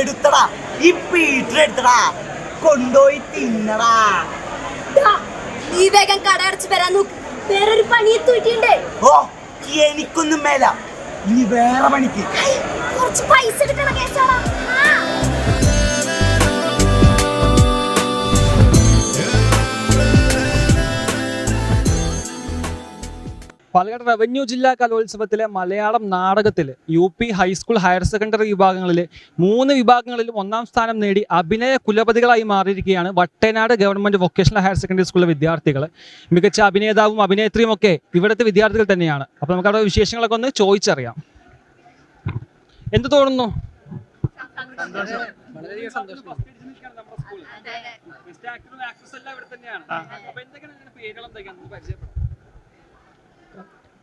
എടുത്തടാ. ഈ പീറ്റർ എടുത്തടാ കൊണ്ടുപോയി തിന്നടാ നീ വേഗം കട അടച്ച് വരാൻ നോക്ക്. വേറൊരു പണി തൂറ്റിണ്ടേ ഓ എനിക്കൊന്നും മേല. ഇനി വേറെ പണിക്ക്. കുറച്ച് പൈസ എടുക്കണം കേസാടാ പാലക്കാട് റവന്യൂ ജില്ലാ കലോത്സവത്തിലെ മലയാളം നാടകത്തിൽ U P high school higher secondary വിഭാഗങ്ങളിൽ മൂന്ന് വിഭാഗങ്ങളിലും ഒന്നാം സ്ഥാനം നേടി അഭിനയ കുലപതികളായി മാറിയിരിക്കുകയാണ് Vattenad government vocational higher secondary സ്കൂളിലെ വിദ്യാർത്ഥികൾ മികച്ച അഭിനേതാവും അഭിനേത്രിയും ഒക്കെ ഇവിടുത്തെ വിദ്യാർത്ഥികൾ തന്നെയാണ്. അപ്പോൾ നമുക്ക് അവിടെ വിശേഷങ്ങളൊക്കെ ഒന്ന് ചോദിച്ചറിയാം. എന്ത് തോന്നുന്നു? വളരെയധികം സന്തോഷമാണ്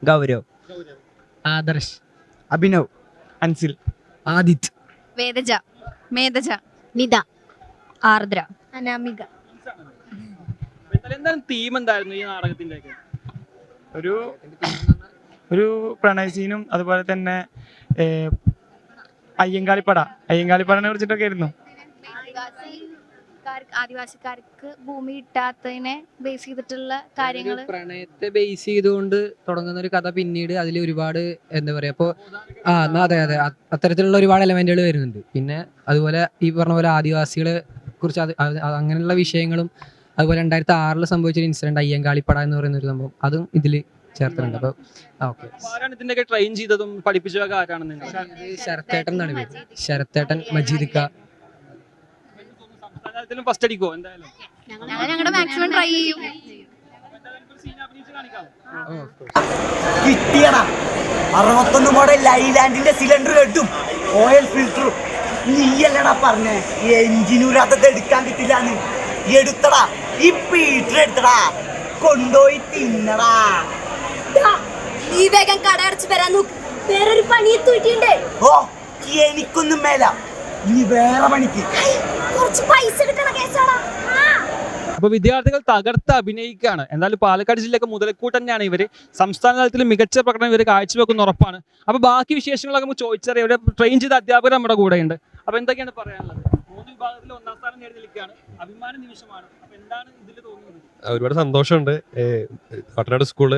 ഗൗരവ്. ആദർശ്. അഭിനവ്. അൻസിൽ. ആദിത്. വേദജ മേദജ നിത. ആർദ്ര. അനാമിക. എന്താണ് തീം എന്തായിരുന്നു ഈ നാടകത്തിന്റെ ഒരു ഒരു പ്രണയസീനും അതുപോലെ തന്നെ അയ്യങ്കാളിപ്പട. അയ്യങ്കാളിപ്പടനെ കുറിച്ചിട്ടൊക്കെ ആയിരുന്നു. ആദിവാസിക്കാർക്ക് ഭൂമി കിട്ടാത്തതിനെ ബേസ് ചെയ്തിട്ടുള്ള കാര്യങ്ങൾ പ്രണയത്തെ ബേസ് ചെയ്തുകൊണ്ട് തുടങ്ങുന്ന ഒരു കഥ പിന്നീട് അതിൽ ഒരുപാട് എന്താ പറയാ ഇപ്പോ ആ എന്നാ അതെ അതെ അത്തരത്തിലുള്ള ഒരുപാട് എലമെന്റുകൾ വരുന്നുണ്ട്. പിന്നെ അതുപോലെ ഈ പറഞ്ഞ പോലെ ആദിവാസികളെ കുറിച്ച് അങ്ങനെയുള്ള വിഷയങ്ങളും അതുപോലെ രണ്ടായിരത്തി ആറിൽ സംഭവിച്ചൊരു ഇൻസിഡന്റ് അയ്യങ്കാളിപ്പട എന്ന് പറയുന്ന ഒരു സംഭവം അതും ഇതിൽ ചേർത്തിട്ടുണ്ട്. അപ്പൊ ഓക്കെ. ഇതിന്റെയൊക്കെ ട്രെയിൻ ചെയ്തതും പഠിപ്പിച്ചതൊക്കെ ആരാണ് നിങ്ങൾ ശരത്തേട്ടൻ എന്നാണ് ശരത്തേട്ടൻ മജീദ് ക ഫസ്റ്റ് അടിക്കോ എന്തായാലും. ഞങ്ങൾ ഞങ്ങളുടെ മാക്സിമം ട്രൈ ചെയ്യും. കിട്ടിയടാ. അറുപത്തൊന്ന് മോഡൽ ലൈലാൻഡിന്റെ സിലിണ്ടർ കെട്ടും ഓയിൽ ഫിൽറ്ററും നീയല്ലടാ പറഞ്ഞേ. ഈ എഞ്ചിനൂരാത്തത് എടുക്കാൻ കിട്ടില്ലാന്ന്. എടുത്തടാ. ഈ പീറ്റർ എടുത്തടാ. കൊണ്ടുപോയി തിന്നടാ. ഈ നീ വേഗം കട അടച്ച് വരാൻ നോക്ക്. വേറൊരു പണി തൂറ്റിണ്ടേ ഓ എനിക്കൊന്നും മേല. നീ വേറെ പണിക്ക്. കുറച്ച് പൈസ കിട്ടണ. അപ്പൊ വിദ്യാർത്ഥികൾ തകർത്ത് അഭിനയിക്കുകയാണ്. എന്നാലും പാലക്കാട് ജില്ലയൊക്കെ മുതൽക്കൂട്ട് തന്നെയാണ് ഇവർ. സംസ്ഥാന തലത്തിൽ മികച്ച പ്രകടനം ഇവർ കാഴ്ചവെക്കുന്ന ഉറപ്പാണ്. അപ്പൊ ബാക്കി വിശേഷങ്ങളൊക്കെ നമുക്ക് ചോദിച്ചറിയാം. ഇവിടെ ട്രെയിൻ ചെയ്ത അധ്യാപകർ നമ്മുടെ കൂടെയുണ്ട്. അപ്പൊ എന്തൊക്കെയാണ് പറയാനുള്ളത്? വിഭാഗത്തിൽ ഒന്നാം സ്ഥാനം നേടി നിൽക്കുകയാണ് അഭിമാന നിമിഷമാണ്. അപ്പൊ എന്താണ് ഇതിൽ തോന്നുന്നത് ഒരുപാട് സന്തോഷമുണ്ട്. പട്ടനാട് വട്ടനാട് സ്കൂൾ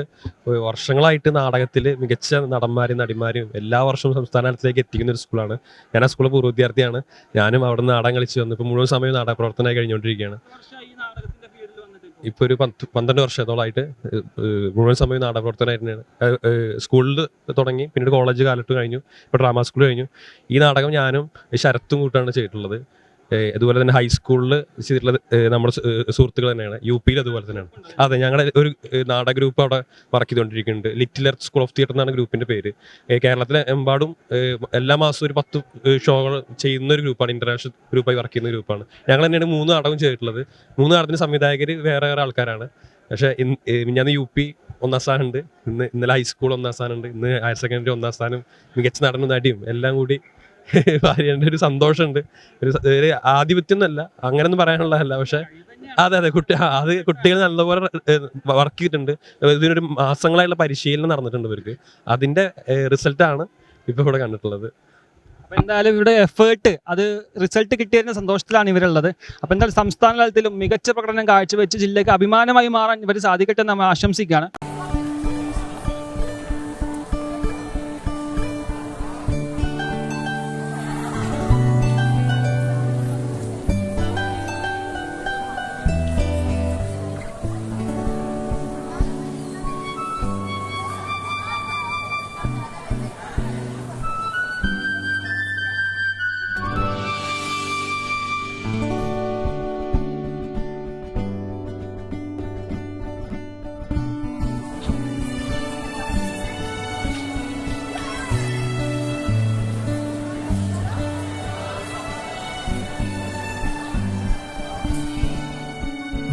വർഷങ്ങളായിട്ട് നാടകത്തിൽ മികച്ച നടന്മാരും നടിമാരും എല്ലാ വർഷവും സംസ്ഥാന തലത്തിലേക്ക് എത്തിക്കുന്ന ഒരു സ്കൂളാണ്. ഞാൻ ആ സ്കൂളിൽ പൂർവ വിദ്യാർത്ഥിയാണ്. ഞാനും അവിടെ നിന്ന് നാടകം കളിച്ച് വന്നു ഇപ്പോൾ മുഴുവൻ സമയം നാടക പ്രവർത്തനമായി കഴിഞ്ഞുകൊണ്ടിരിക്കുകയാണ് ഇപ്പൊ ഇപ്പോ? ഇപ്പോൾ ഒരു പത്ത് പന്ത്രണ്ട് വർഷത്തോളമായിട്ട് മുഴുവൻ സമയം നാടക പ്രവർത്തനമായിരുന്നു സ്കൂളിൽ തുടങ്ങി പിന്നീട് കോളേജ് കാലത്ത് കഴിഞ്ഞു ഇപ്പോൾ ഡ്രാമ സ്കൂൾ കഴിഞ്ഞു. ഈ നാടകം ഞാനും ശരത്തും കൂട്ടാണ് ചെയ്തിട്ടുള്ളത്. അതുപോലെ തന്നെ ഹൈസ്കൂളിൽ ചെയ്തിട്ടുള്ളത് നമ്മുടെ സുഹൃത്തുക്കൾ തന്നെയാണ്. യു പിയിൽ അതുപോലെ തന്നെയാണ്. അതെ ഞങ്ങളുടെ ഒരു നാടക ഗ്രൂപ്പ് അവിടെ work ചെയ്തുകൊണ്ടിരിക്കുന്നുണ്ട്. Little earth school of theatre എന്നാണ് ഗ്രൂപ്പിന്റെ പേര്. കേരളത്തിലെ എമ്പാടും എല്ലാ മാസവും ഒരു പത്ത് ഷോകൾ ചെയ്യുന്ന ഒരു ഗ്രൂപ്പാണ് ഇന്റർനാഷണൽ ഗ്രൂപ്പായി വർക്ക് ചെയ്യുന്ന ഗ്രൂപ്പാണ് ഞങ്ങൾ തന്നെയാണ് മൂന്ന് നാടകം ചെയ്തിട്ടുള്ളത്. മൂന്ന് നാടകത്തിന് സംവിധായകർ വേറെ വേറെ ആൾക്കാരാണ്. പക്ഷേ ഞാൻ യു പി ഒന്നാം സ്ഥാനമുണ്ട്. ഇന്ന് ഇന്നലെ ഹൈസ്കൂൾ ഒന്നാം സ്ഥാനമുണ്ട്. ഇന്ന് ഹയർ സെക്കൻഡറി ഒന്നാം സ്ഥാനം മികച്ച നടനും നടിയും എല്ലാം കൂടി ഭാര്യന്റെ ഒരു സന്തോഷമുണ്ട്. ഒരു ഒരു ആധിപത്യം എന്നല്ല അങ്ങനെയൊന്നും പറയാനുള്ളതല്ല. പക്ഷെ അതെ അതെ കുട്ടി അത് കുട്ടികൾ നല്ലപോലെ വർക്ക് ചെയ്തിട്ടുണ്ട്. ഇതിനൊരു മാസങ്ങളായുള്ള പരിശീലനം നടന്നിട്ടുണ്ട് ഇവർക്ക്. അതിന്റെ റിസൾട്ടാണ് ഇപ്പൊ ഇവിടെ കണ്ടിട്ടുള്ളത്. അപ്പൊ എന്തായാലും ഇവിടെ എഫേർട്ട് അത് റിസൾട്ട് കിട്ടിയതിന് സന്തോഷത്തിലാണ് ഇവരുള്ളത്. അപ്പൊ എന്തായാലും സംസ്ഥാന തലത്തിലും മികച്ച പ്രകടനം കാഴ്ചവെച്ച് ജില്ലയ്ക്ക് അഭിമാനമായി മാറാൻ ഇവർ സാധിക്കട്ടെ എന്ന് നമ്മൾ ആശംസിക്കുകയാണ്.